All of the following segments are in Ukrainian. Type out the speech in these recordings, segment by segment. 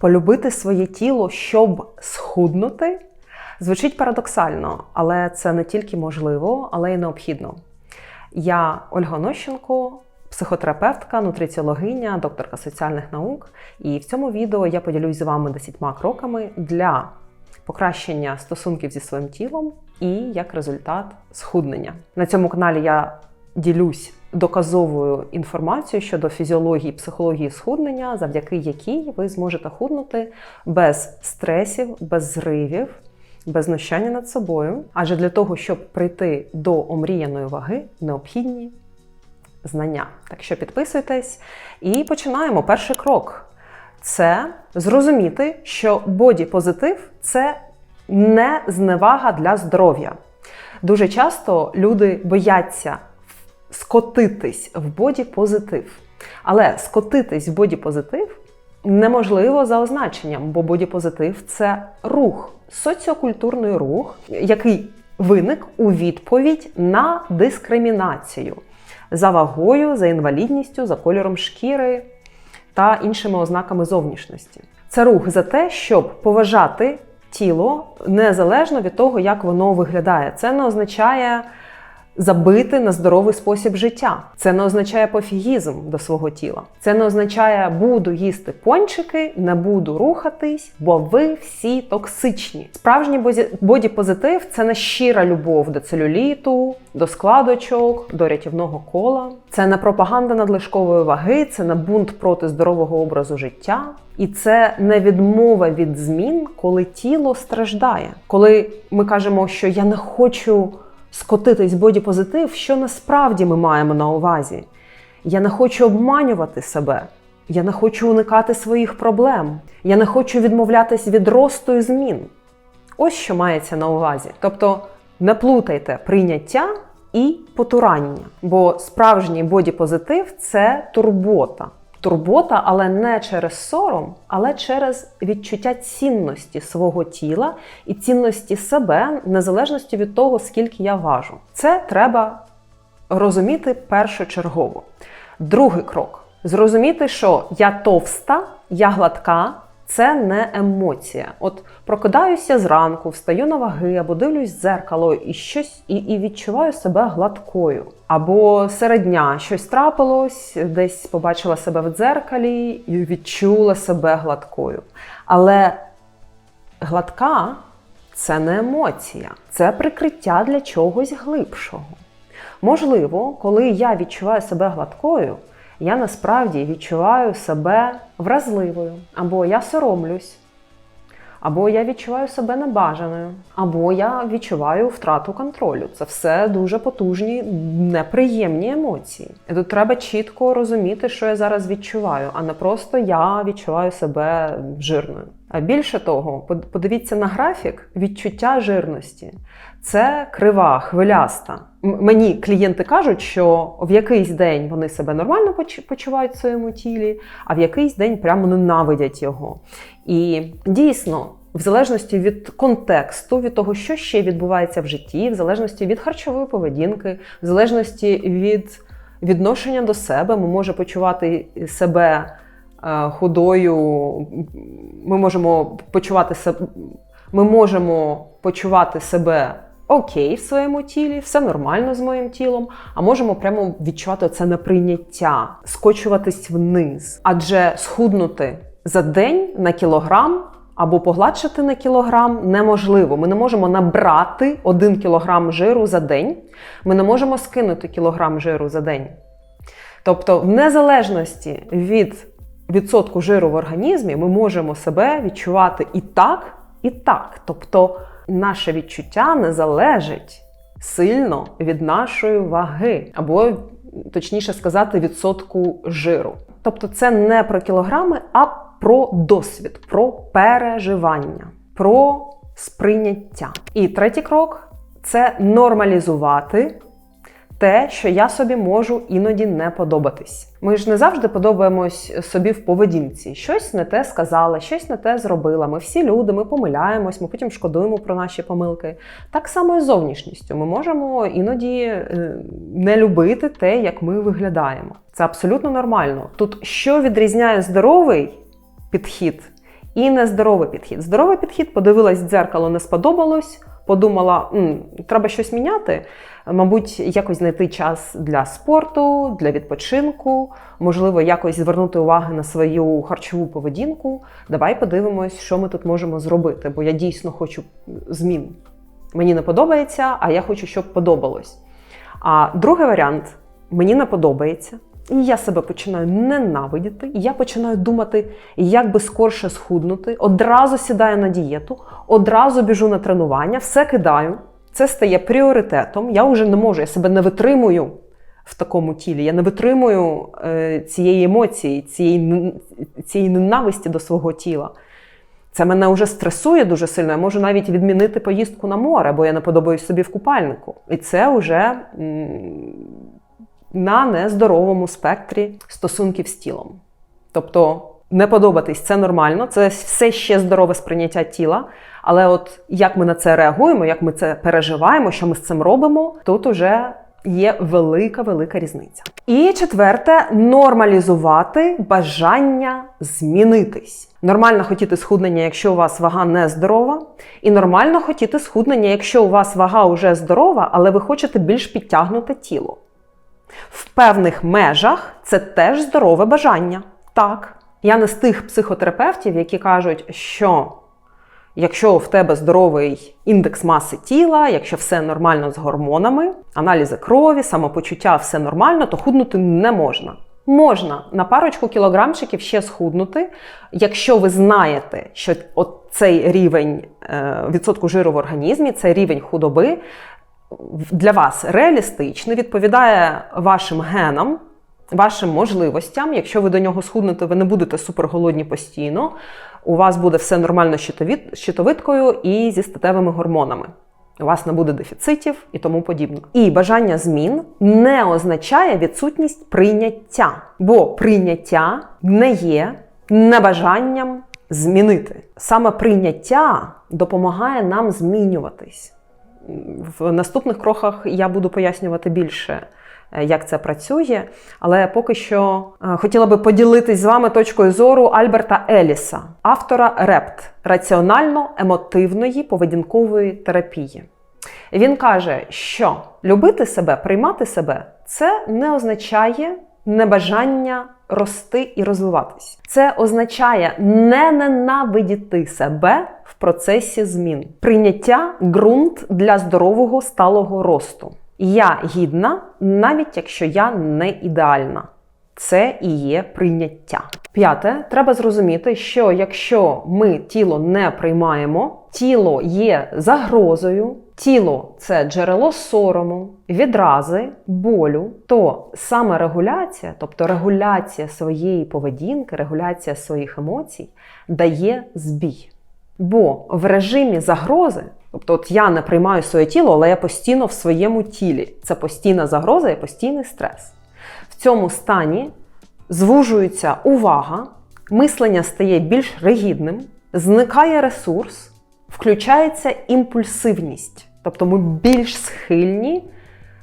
Полюбити своє тіло, щоб схуднути, звучить парадоксально, але це не тільки можливо, але й необхідно. Я Ольга Нощенко, психотерапевтка, нутриціологиня, докторка соціальних наук. І в цьому відео я поділюсь з вами 10 кроками для покращення стосунків зі своїм тілом і як результат схуднення. На цьому каналі я ділюсь доказовою інформацією щодо фізіології психології схуднення, завдяки якій ви зможете худнути без стресів, без зривів, без знущання над собою. Адже для того, щоб прийти до омріяної ваги, необхідні знання. Так що підписуйтесь і починаємо. Перший крок це зрозуміти, що боді-позитив це не зневага для здоров'я. Дуже часто люди бояться скотитись в боді-позитив. Але скотитись в боді-позитив неможливо за означенням, бо боді-позитив це рух, соціокультурний рух, який виник у відповідь на дискримінацію за вагою, за інвалідністю, за кольором шкіри та іншими ознаками зовнішності. Це рух за те, щоб поважати тіло незалежно від того, як воно виглядає. Це не означає забити на здоровий спосіб життя. Це не означає пофігізм до свого тіла. Це не означає буду їсти пончики, не буду рухатись, бо ви всі токсичні. Справжній боді-позитив це не щира любов до целюліту, до складочок, до рятівного кола. Це не пропаганда надлишкової ваги, це не бунт проти здорового образу життя. І це не відмова від змін, коли тіло страждає. Коли ми кажемо, що я не хочу скотитись боді-позитив, що насправді ми маємо на увазі. Я не хочу обманювати себе, я не хочу уникати своїх проблем, я не хочу відмовлятись від росту і змін. Ось що мається на увазі. Тобто не плутайте прийняття і потурання, бо справжній боді-позитив це турбота турбота, але не через сором, але через відчуття цінності свого тіла і цінності себе, незалежності від того, скільки я важу. Це треба розуміти першочергово. Другий крок зрозуміти, що я товста, я гладка. Це не емоція. От прокидаюся зранку, встаю на ваги або дивлюсь дзеркало і щось і, і відчуваю себе гладкою. Або серед дня щось трапилось, десь побачила себе в дзеркалі і відчула себе гладкою. Але гладка це не емоція, це прикриття для чогось глибшого. Можливо, коли я відчуваю себе гладкою я насправді відчуваю себе вразливою, або я соромлюсь, або я відчуваю себе небажаною, або я відчуваю втрату контролю. Це все дуже потужні, неприємні емоції. І тут треба чітко розуміти, що я зараз відчуваю, а не просто я відчуваю себе жирною. А більше того, подивіться на графік відчуття жирності. Це крива, хвиляста. Мені клієнти кажуть, що в якийсь день вони себе нормально почувають в своєму тілі, а в якийсь день прямо ненавидять його. І дійсно, в залежності від контексту, від того, що ще відбувається в житті, в залежності від харчової поведінки, в залежності від відношення до себе, ми можемо почувати себе е, худою, ми можемо почувати себе, ми можемо почувати себе окей в своєму тілі, все нормально з моїм тілом, а можемо прямо відчувати це неприйняття, скочуватись вниз. Адже схуднути за день на кілограм. Або погладшити на кілограм неможливо. Ми не можемо набрати один кілограм жиру за день. Ми не можемо скинути кілограм жиру за день. Тобто, в незалежності від відсотку жиру в організмі, ми можемо себе відчувати і так, і так. Тобто наше відчуття не залежить сильно від нашої ваги, або, точніше сказати, відсотку жиру. Тобто, це не про кілограми, а про досвід, про переживання, про сприйняття. І третій крок це нормалізувати те, що я собі можу іноді не подобатись. Ми ж не завжди подобаємось собі в поведінці. Щось не те сказала, щось не те зробила. Ми всі люди, ми помиляємось, ми потім шкодуємо про наші помилки. Так само і з зовнішністю. Ми можемо іноді е, не любити те, як ми виглядаємо. Це абсолютно нормально. Тут що відрізняє здоровий підхід і нездоровий підхід. Здоровий підхід, подивилась в дзеркало, не сподобалось, подумала, треба щось міняти. Мабуть, якось знайти час для спорту, для відпочинку, можливо, якось звернути увагу на свою харчову поведінку. Давай подивимось, що ми тут можемо зробити, бо я дійсно хочу змін. Мені не подобається, а я хочу, щоб подобалось. А другий варіант мені не подобається. І я себе починаю ненавидіти, і я починаю думати, як би скорше схуднути, одразу сідаю на дієту, одразу біжу на тренування, все кидаю. Це стає пріоритетом. Я вже не можу, я себе не витримую в такому тілі. Я не витримую е, цієї емоції, цієї, цієї ненависті до свого тіла. Це мене вже стресує дуже сильно. Я можу навіть відмінити поїздку на море, бо я не подобаюсь собі в купальнику. І це вже м, на нездоровому спектрі стосунків з тілом. Тобто, не подобатись це нормально, це все ще здорове сприйняття тіла. Але от як ми на це реагуємо, як ми це переживаємо, що ми з цим робимо, тут уже є велика велика різниця. І четверте нормалізувати бажання змінитись. Нормально хотіти схуднення, якщо у вас вага не здорова, і нормально хотіти схуднення, якщо у вас вага вже здорова, але ви хочете більш підтягнуте тіло. В певних межах це теж здорове бажання. Так, я не з тих психотерапевтів, які кажуть, що якщо в тебе здоровий індекс маси тіла, якщо все нормально з гормонами, аналізи крові, самопочуття, все нормально, то худнути не можна. Можна на парочку кілограмчиків ще схуднути, якщо ви знаєте, що от цей рівень е, відсотку жиру в організмі, цей рівень худоби для вас реалістичний, відповідає вашим генам, вашим можливостям. Якщо ви до нього схуднете, ви не будете суперголодні постійно. У вас буде все нормально з щитовидкою і зі статевими гормонами. У вас не буде дефіцитів і тому подібне. І бажання змін не означає відсутність прийняття, бо прийняття не є небажанням змінити. Саме прийняття допомагає нам змінюватись. В наступних кроках я буду пояснювати більше, е, як це працює. Але поки що е, хотіла би поділитись з вами точкою зору Альберта Еліса, автора РЕПТ раціонально-емотивної поведінкової терапії. Він каже, що любити себе, приймати себе це не означає небажання рости і розвиватись. Це означає не ненавидіти себе в процесі змін. Прийняття ґрунт для здорового сталого росту. Я гідна, навіть якщо я не ідеальна. Це і є прийняття. П'яте, треба зрозуміти, що якщо ми тіло не приймаємо, тіло є загрозою, тіло це джерело сорому, відрази, болю, то саме регуляція, тобто регуляція своєї поведінки, регуляція своїх емоцій, дає збій. Бо в режимі загрози, тобто от я не приймаю своє тіло, але я постійно в своєму тілі. Це постійна загроза і постійний стрес. В цьому стані звужується увага, мислення стає більш ригідним, зникає ресурс, включається імпульсивність. Тобто ми більш схильні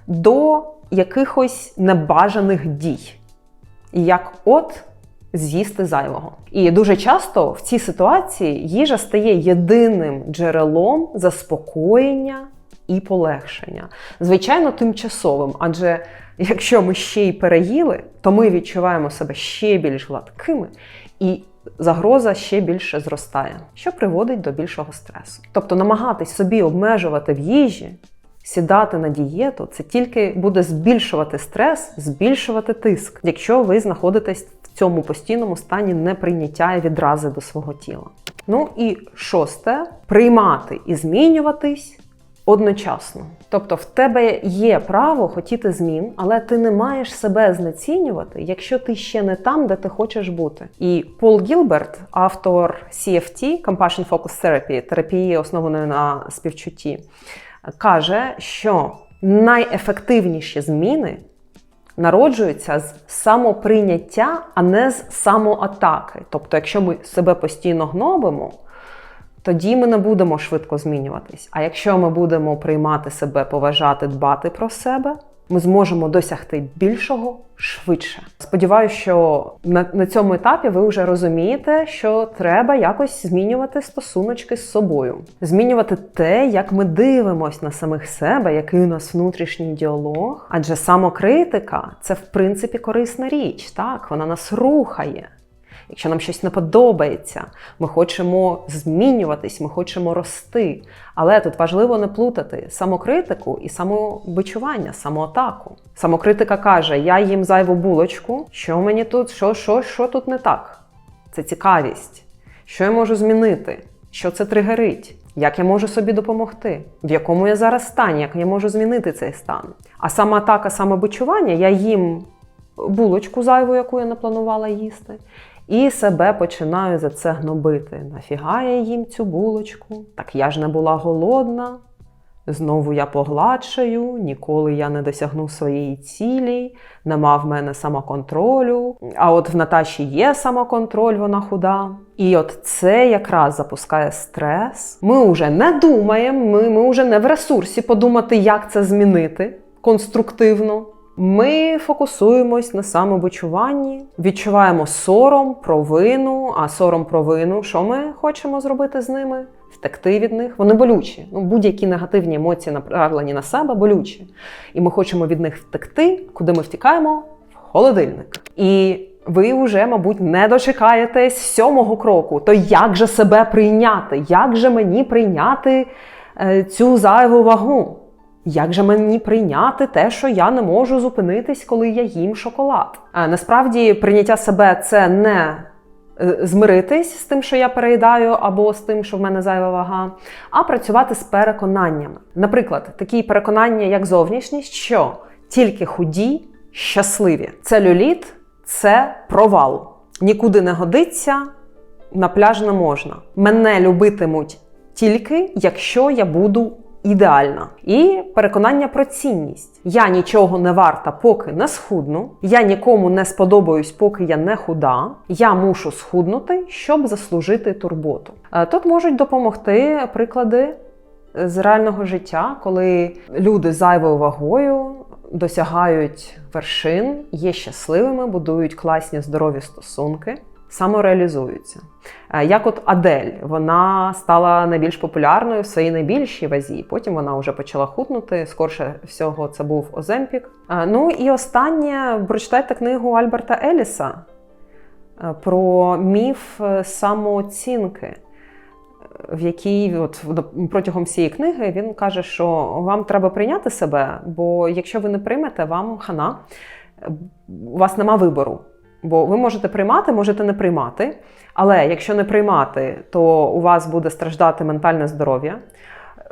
до якихось небажаних дій. Як от з'їсти зайвого. І дуже часто в цій ситуації їжа стає єдиним джерелом заспокоєння і полегшення. Звичайно, тимчасовим, адже якщо ми ще й переїли, то ми відчуваємо себе ще більш гладкими і загроза ще більше зростає, що приводить до більшого стресу. Тобто намагатись собі обмежувати в їжі. Сідати на дієту це тільки буде збільшувати стрес, збільшувати тиск, якщо ви знаходитесь в цьому постійному стані неприйняття і відрази до свого тіла. Ну і шосте приймати і змінюватись одночасно. Тобто, в тебе є право хотіти змін, але ти не маєш себе знецінювати, якщо ти ще не там, де ти хочеш бути. І Пол Гілберт, автор CFT Compassion Focus Therapy, терапії, основаної на співчутті, каже, що найефективніші зміни народжуються з самоприйняття, а не з самоатаки. Тобто, якщо ми себе постійно гнобимо, тоді ми не будемо швидко змінюватись. А якщо ми будемо приймати себе, поважати, дбати про себе, ми зможемо досягти більшого швидше. Сподіваюся, що на, на цьому етапі ви вже розумієте, що треба якось змінювати стосуночки з собою, змінювати те, як ми дивимося на самих себе, який у нас внутрішній діалог. Адже самокритика це в принципі корисна річ, так вона нас рухає. Якщо нам щось не подобається, ми хочемо змінюватись, ми хочемо рости. Але тут важливо не плутати самокритику і самобичування, самоатаку. Самокритика каже: я їм зайву булочку, що мені тут, що, що, що тут не так? Це цікавість. Що я можу змінити? Що це тригерить? Як я можу собі допомогти? В якому я зараз стані? Як я можу змінити цей стан? А самоатака, самобичування, я їм булочку зайву, яку я не планувала їсти. І себе починаю за це гнобити. Нафіга я їм цю булочку? Так я ж не була голодна. Знову я погладшаю, ніколи я не досягну своєї цілі, нема в мене самоконтролю. А от в Наташі є самоконтроль, вона худа. І от це якраз запускає стрес. Ми вже не думаємо, ми, ми вже не в ресурсі подумати, як це змінити конструктивно. Ми фокусуємось на самобичуванні, відчуваємо сором, провину. А сором провину, що ми хочемо зробити з ними? Втекти від них. Вони болючі. Ну, будь-які негативні емоції, направлені на себе, болючі. І ми хочемо від них втекти, куди ми втікаємо? В холодильник. І ви вже, мабуть, не дочекаєтесь сьомого кроку. То як же себе прийняти? Як же мені прийняти е, цю зайву вагу? Як же мені прийняти те, що я не можу зупинитись, коли я їм шоколад? А насправді прийняття себе це не е, змиритись з тим, що я переїдаю, або з тим, що в мене зайва вага, а працювати з переконаннями. Наприклад, такі переконання, як зовнішність, що тільки худі, щасливі. Целюліт це провал. Нікуди не годиться, на пляж не можна. Мене любитимуть тільки, якщо я буду ідеальна. І переконання про цінність. Я нічого не варта, поки не схудну. Я нікому не сподобаюсь, поки я не худа. Я мушу схуднути, щоб заслужити турботу. Е, Тут можуть допомогти приклади з реального життя, коли люди зайвою вагою досягають вершин, є щасливими, будують класні здорові стосунки. Самореалізуються. Е, Як от Адель, вона стала найбільш популярною в своїй найбільшій вазі. Потім вона вже почала худнути. Скорше всього, це був Оземпік. Е, Ну і останнє прочитайте книгу Альберта Еліса е, про міф самооцінки, в якій от протягом всієї книги він каже, що вам треба прийняти себе, бо якщо ви не приймете, вам хана, у вас нема вибору. Бо ви можете приймати, можете не приймати. Але якщо не приймати, то у вас буде страждати ментальне здоров'я.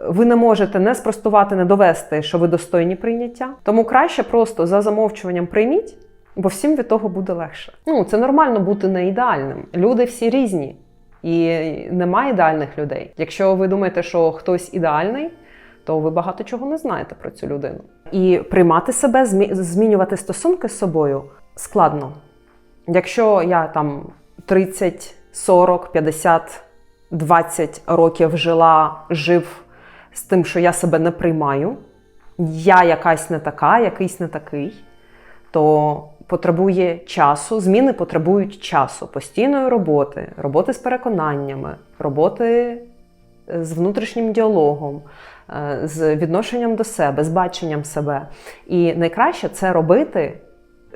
Ви не можете не спростувати, не довести, що ви достойні прийняття. Тому краще просто за замовчуванням прийміть, бо всім від того буде легше. Ну, це нормально бути не ідеальним. Люди всі різні, і немає ідеальних людей. Якщо ви думаєте, що хтось ідеальний, то ви багато чого не знаєте про цю людину. І приймати себе, змінювати стосунки з собою складно. Якщо я там 30, 40, 50, 20 років жила, жив з тим, що я себе не приймаю, я якась не така, якийсь не такий, то потребує часу, зміни потребують часу, постійної роботи, роботи з переконаннями, роботи е, з внутрішнім діалогом, е, з відношенням до себе, з баченням себе. І найкраще це робити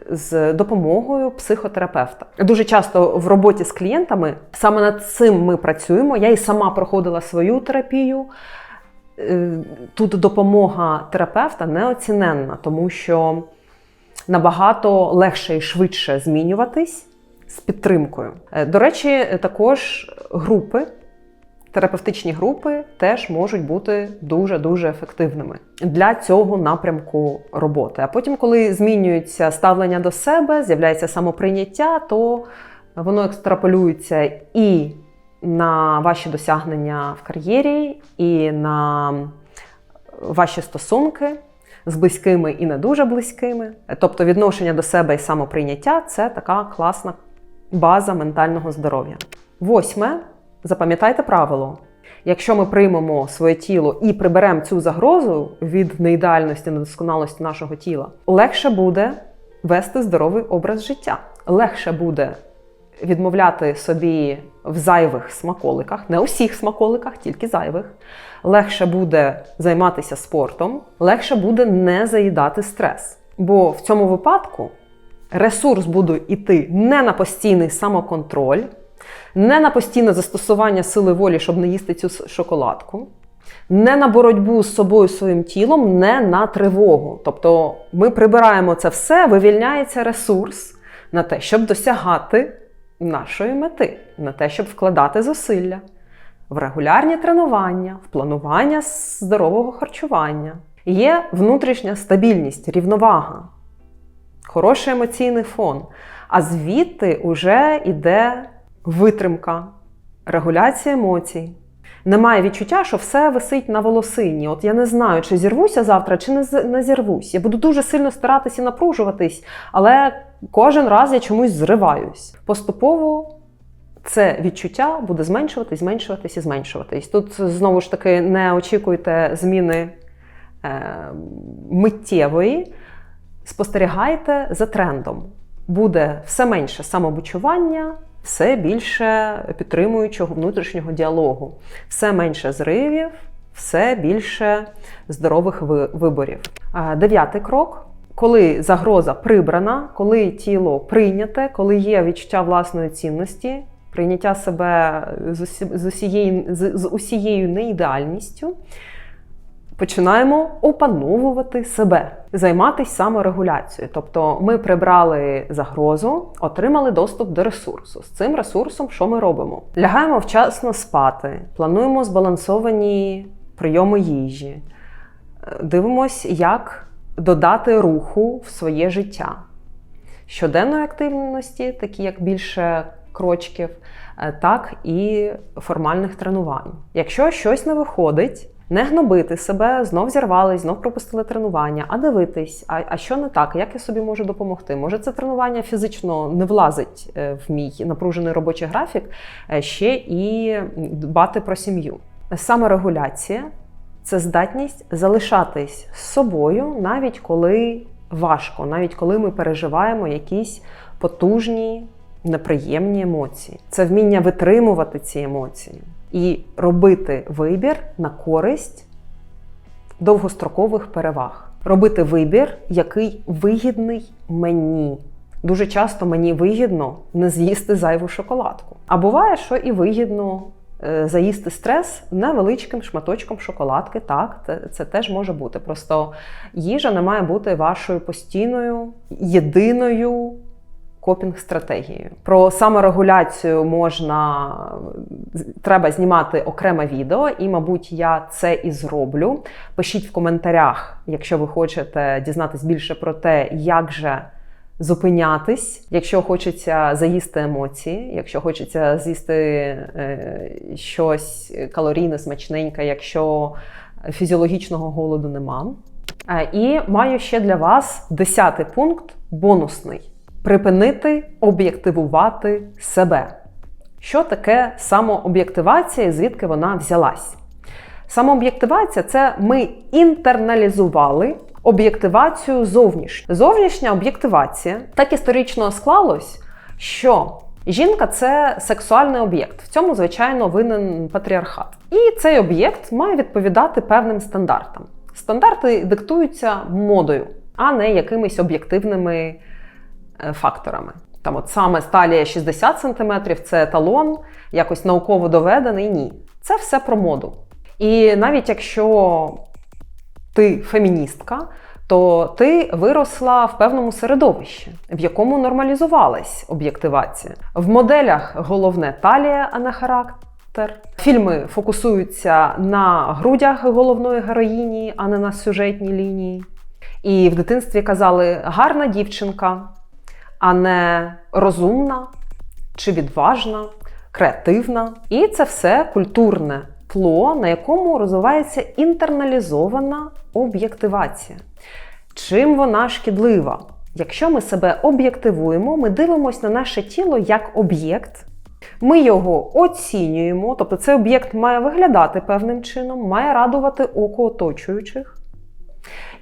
з допомогою психотерапевта. Дуже часто в роботі з клієнтами саме над цим ми працюємо. Я і сама проходила свою терапію. Е, Тут допомога терапевта неоціненна, тому що набагато легше і швидше змінюватись з підтримкою. Е, До речі, також групи. Терапевтичні групи теж можуть бути дуже-дуже ефективними для цього напрямку роботи. А потім, коли змінюється ставлення до себе, з'являється самоприйняття, то воно екстраполюється і на ваші досягнення в кар'єрі, і на ваші стосунки з близькими і не дуже близькими. Тобто відношення до себе і самоприйняття це така класна база ментального здоров'я. Восьме. Запам'ятайте правило: Якщо ми приймемо своє тіло і приберемо цю загрозу від неідеальності, недосконалості нашого тіла, легше буде вести здоровий образ життя. Легше буде відмовляти собі в зайвих смаколиках, не усіх смаколиках, тільки зайвих. Легше буде займатися спортом, легше буде не заїдати стрес. Бо в цьому випадку ресурс буде йти не на постійний самоконтроль, не на постійне застосування сили волі, щоб не їсти цю шоколадку, не на боротьбу з собою своїм тілом, не на тривогу. Тобто ми прибираємо це все, вивільняється ресурс на те, щоб досягати нашої мети, на те, щоб вкладати зусилля в регулярні тренування, в планування здорового харчування. Є внутрішня стабільність, рівновага, хороший емоційний фон. А звідти вже йде витримка, регуляція емоцій. Немає відчуття, що все висить на волосині. От я не знаю, чи зірвуся завтра, чи не, не зірвусь. Я буду дуже сильно старатися напружуватись, але кожен раз я чомусь зриваюсь. Поступово це відчуття буде зменшуватись, зменшуватись і зменшуватись. Тут знову ж таки не очікуйте зміни е, миттєвої, спостерігайте за трендом. Буде все менше самобучування, все більше підтримуючого внутрішнього діалогу, все менше зривів, все більше здорових виборів. Дев'ятий крок. Коли загроза прибрана, коли тіло прийняте, коли є відчуття власної цінності, прийняття себе з, усі, усією, з усією неідеальністю, починаємо опановувати себе, займатися саморегуляцією. Тобто ми прибрали загрозу, отримали доступ до ресурсу. З цим ресурсом що ми робимо? Лягаємо вчасно спати, плануємо збалансовані прийоми їжі, е, дивимось, як додати руху в своє життя. Щоденної активності, такі як більше крочків, е, так і формальних тренувань. Якщо щось не виходить, не гнобити себе, знов зірвались, знов пропустили тренування, а дивитись, а, а що не так, як я собі можу допомогти? Може, це тренування фізично не влазить е, в мій напружений робочий графік, е, ще і дбати про сім'ю. Саморегуляція це здатність залишатись з собою, навіть коли важко, навіть коли ми переживаємо якісь потужні, неприємні емоції. Це вміння витримувати ці емоції і робити вибір на користь довгострокових переваг. Робити вибір, який вигідний мені. Дуже часто мені вигідно не з'їсти зайву шоколадку. А буває, що і вигідно е, заїсти стрес невеличким шматочком шоколадки. Так, це, це теж може бути. Просто їжа не має бути вашою постійною, єдиною копінг-стратегією. Про саморегуляцію можна треба знімати окреме відео, і, мабуть, я це і зроблю. Пишіть в коментарях, якщо ви хочете дізнатись більше про те, як же зупинятись, якщо хочеться заїсти емоції, якщо хочеться з'їсти е, щось калорійне, смачненьке, якщо фізіологічного голоду нема. Е, І маю ще для вас десятий пункт бонусний: припинити об'єктивувати себе. Що таке самооб'єктивація і звідки вона взялась? Самооб'єктивація це ми інтерналізували об'єктивацію зовнішню. Зовнішня об'єктивація так історично склалось, що жінка це сексуальний об'єкт. В цьому, звичайно, винен патріархат. І цей об'єкт має відповідати певним стандартам. Стандарти диктуються модою, а не якимись об'єктивними факторами. Там, от саме сталія 60 см це еталон, якось науково доведений. Ні. Це все про моду. І навіть якщо ти феміністка, то ти виросла в певному середовищі, в якому нормалізувалась об'єктивація. В моделях головне талія, а не характер. Фільми фокусуються на грудях головної героїні, а не на сюжетній лінії. І в дитинстві казали гарна дівчинка, а не розумна чи відважна, креативна. І це все культурне тло, на якому розвивається інтерналізована об'єктивація. Чим вона шкідлива? Якщо ми себе об'єктивуємо, ми дивимося на наше тіло як об'єкт, Ми його оцінюємо, тобто цей об'єкт має виглядати певним чином, має радувати око оточуючих.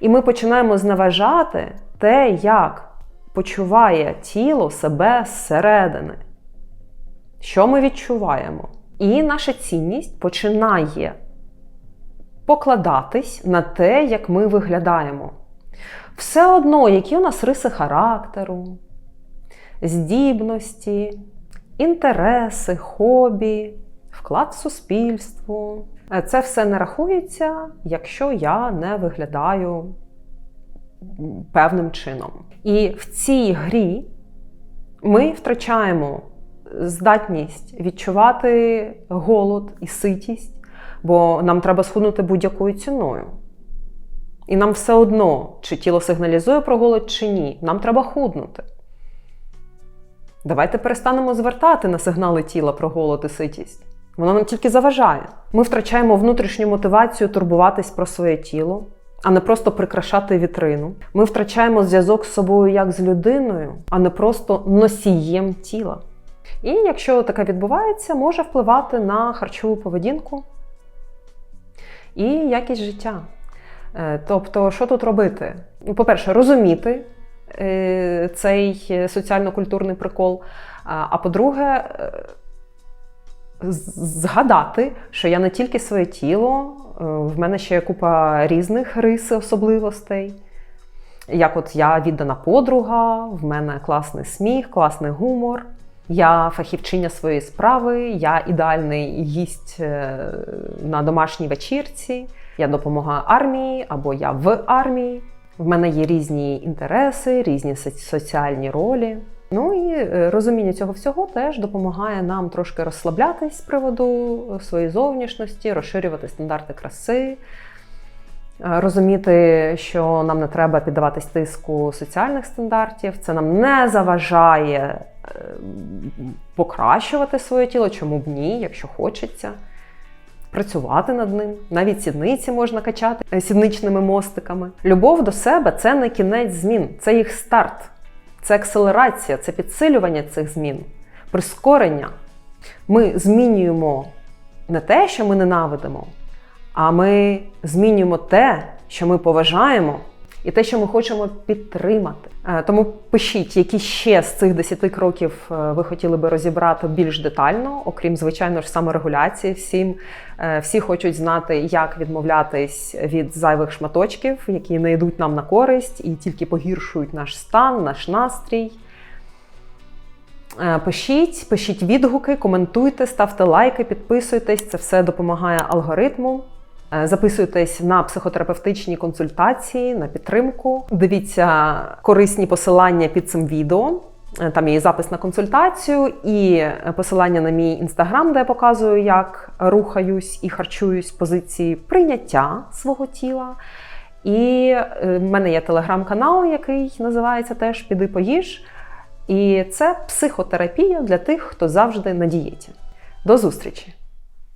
І ми починаємо зневажати те, як почуває тіло себе зсередини. Що ми відчуваємо? І наша цінність починає покладатись на те, як ми виглядаємо. Все одно, які у нас риси характеру, здібності, інтереси, хобі, вклад в суспільство. Це все не рахується, якщо я не виглядаю певним чином. І в цій грі ми втрачаємо здатність відчувати голод і ситість, бо нам треба схуднути будь-якою ціною. І нам все одно, чи тіло сигналізує про голод, чи ні, нам треба худнути. Давайте перестанемо звертати на сигнали тіла про голод і ситість. Воно нам тільки заважає. Ми втрачаємо внутрішню мотивацію турбуватись про своє тіло, а не просто прикрашати вітрину. Ми втрачаємо зв'язок з собою як з людиною, а не просто носієм тіла. І якщо таке відбувається, може впливати на харчову поведінку і якість життя. Е, Тобто, що тут робити? По-перше, розуміти е, цей е, соціально-культурний прикол. А по-друге, згадати, що я не тільки своє тіло, е, в мене ще є купа різних рис, особливостей. Як от я віддана подруга, в мене класний сміх, класний гумор. Я фахівчиня своєї справи, я ідеальний гість е, на домашній вечірці, я допомагаю армії або я в армії. В мене є різні інтереси, різні соціальні ролі. Ну і е, розуміння цього всього теж допомагає нам трошки розслаблятись з приводу е, своєї зовнішності, розширювати стандарти краси, е, розуміти, що нам не треба піддаватись тиску соціальних стандартів. Це нам не заважає покращувати своє тіло, чому б ні, якщо хочеться. Працювати над ним, навіть сідниці можна качати сідничними мостиками. Любов до себе це не кінець змін, це їх старт, це акселерація, це підсилювання цих змін, прискорення. Ми змінюємо не те, що ми ненавидимо, а ми змінюємо те, що ми поважаємо, і те, що ми хочемо підтримати. Е, Тому пишіть, які ще з цих 10 кроків е, ви хотіли би розібрати більш детально, окрім звичайно ж саморегуляції. Всім е, всі хочуть знати, як відмовлятись від зайвих шматочків, які не йдуть нам на користь і тільки погіршують наш стан, наш настрій. Пишіть, пишіть відгуки, коментуйте, ставте лайки, підписуйтесь. Це все допомагає алгоритму. Е, Записуйтесь на психотерапевтичні консультації, на підтримку. Дивіться корисні посилання під цим відео. Е, Там є запис на консультацію, і е, посилання на мій інстаграм, де я показую, як рухаюсь і харчуюсь позиції прийняття свого тіла. І в мене є телеграм-канал, який називається теж Піди поїж. І це психотерапія для тих, хто завжди на дієті. До зустрічі!